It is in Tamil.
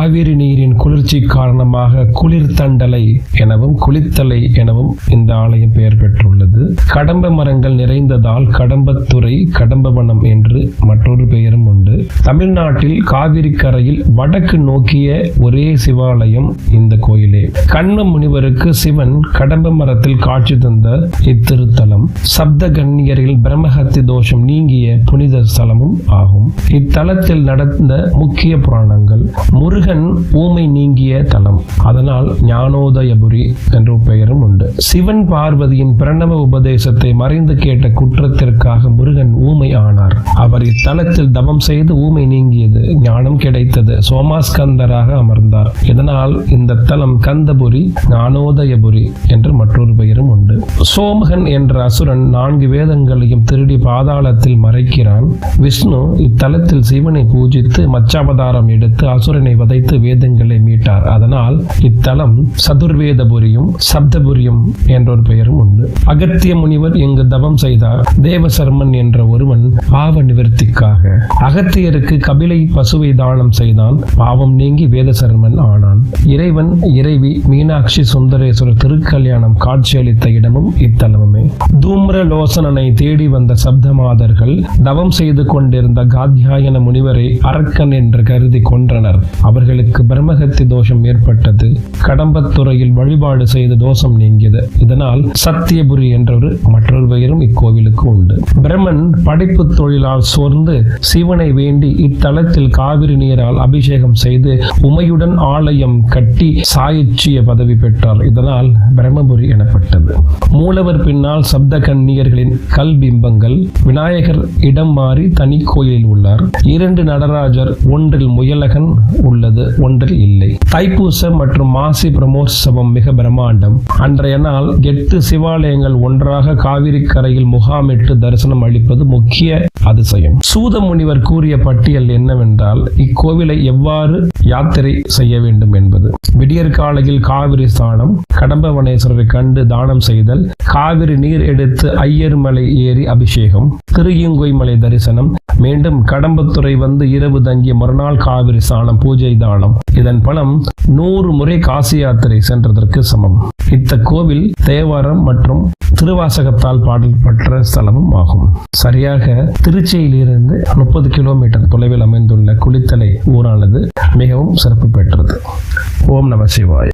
காவிரி நீரின் குளிர்ச்சி காரணமாக குளிர்தண்டலை எனவும் குளித்தலை எனவும் இந்த ஆலயம் பெயர் பெற்றுள்ளது. கடம்ப மரங்கள் நிறைந்ததால் கடம்பத்துறை கடம்பவனம் என்று மற்றொரு பெயரும் உண்டு. தமிழ்நாட்டில் காவிரி கரையில் வடக்கு நோக்கிய ஒரே சிவாலயம் இந்த கோயிலே. கண்ண முனிவருக்கு சிவன் கடம்ப மரத்தில் காட்சி தந்த இத்திருத்தலம். சப்த கண்ணியரில் பிரம்மஹத்தி தோஷம் நீங்கிய புனித ஸ்தலமும் ஆகும். இத்தலத்தில் நடந்த முக்கிய புராணங்கள். முருகன் ஊமை நீங்கிய தலம். அதனால் ஞானோதயபுரி என்ற பெயரும் உண்டு. சிவன் பார்வதியின் பிரணவ உபதேசத்தை மறைந்து கேட்ட குற்றத்திற்காக முருகன் ஊமை ஆனார். அவர் இத்தலத்தில் தவம் செய்து ஊமை நீங்கியது ஞானம் கிடைத்தது சோமாஸ்கந்தராக அமர்ந்தார். இதனால் இந்த தலம் கந்தபுரி ஞானோதயபுரி என்று மற்றொரு பெயரும் உண்டு. சோமகன் என்ற அசுரன் நான்கு வேதங்களையும் திருடி பாதாளத்தில் மறைக்கிறான். விஷ்ணு இத்தலத்தில் சிவனை பூஜித்து மச்சாவதாரம் எடுத்து அசுரனை வதை வதைத்து வேதங்களை மீட்டார். அதனால் இத்தலம் சதுர்வேதபுரியும் சப்தபுரியும் என்றொரு பெயரும் உண்டு. அகத்திய முனிவர் இங்கு தவம் செய்தார். தேவசர்மன் என்ற ஒருவன் பாவ நிவர்த்திக்காக. அகத்தியருக்கு கபிலை பசுவை தானம் செய்தான். பாவம் நீங்கி வேதசர்மன் ஆனான். இறைவன் இறைவி மீனாட்சி சுந்தரேஸ்வரர் திருக்கல்யாணம் காட்சியளித்த இடமும் இத்தலமுமே. தூம்ர லோசனனை தேடி வந்த சப்தமாதர்கள் தவம் செய்து கொண்டிருந்த காத்தியாயன முனிவரை அரக்கன் என்று கருதி கொன்றனர். அவர்கள் அவர்களுக்கு பிரம்மகத்தி தோஷம் ஏற்பட்டது. கடம்பத்துறையில் வழிபாடு செய்த தோஷம் நீங்கியது. இதனால் சத்தியபுரி என்றொரு மற்றொரு பெயரும் இக்கோவிலுக்கு உண்டு. பிரம்மன் படைப்பு தொழிலால் சோர்ந்து சிவனை வேண்டி இத்தலத்தில் காவிரி நீரால் அபிஷேகம் செய்து உமையுடன் ஆலயம் கட்டி சாயுச்சிய பதவி பெற்றார். இதனால் பிரம்மபுரி எனப்பட்டது. மூலவர் பின்னால் சப்த கன்னியர்களின் கல் பிம்பங்கள் விநாயகர் இடம் மாறி தனி கோயிலில் உள்ளார். இரண்டு நடராஜர் ஒன்றில் முயலகன் உள்ளது. என்பது ஒன்றில் இல்லை. தைப்பூசம் மற்றும் மாசி பிரமோற்சவம் மிக பிரம்மாண்டம். அன்றைய நாள் எட்டு சிவாலயங்கள் ஒன்றாக காவிரி கரையில் முகாமிட்டு தரிசனம் அளிப்பது முக்கிய அதிசயம். சூத முனிவர் கூறிய பட்டியல் என்னவென்றால் இக்கோவிலை எவ்வாறு யாத்திரை செய்ய வேண்டும் என்பது. விடியற் காலையில் காவிரி ஸ்தானம் கடம்பவனேஸ்வரரை கண்டு தானம் செய்தல் காவிரி நீர் எடுத்து ஐயர்மலை ஏறி அபிஷேகம் திருயுங்கொய் மலை தரிசனம் மீண்டும் கடம்பத்துறை வந்து இரவு தங்கிய மறுநாள் காவிரி சாணம் பூஜை தானம். இதன் பலம் நூறு முறை காசி யாத்திரை சென்றதற்கு சமம். இத்த கோவில் தேவாரம் மற்றும் திருவாசகத்தால் பாடல் பெற்ற ஸ்தலமும் ஆகும். சரியாக திருச்சியிலிருந்து முப்பது கிலோமீட்டர் தொலைவில் அமைந்துள்ள குளித்தலை ஊரானது மிகவும் சிறப்பு பெற்றது. ஓம் நம சிவாய்.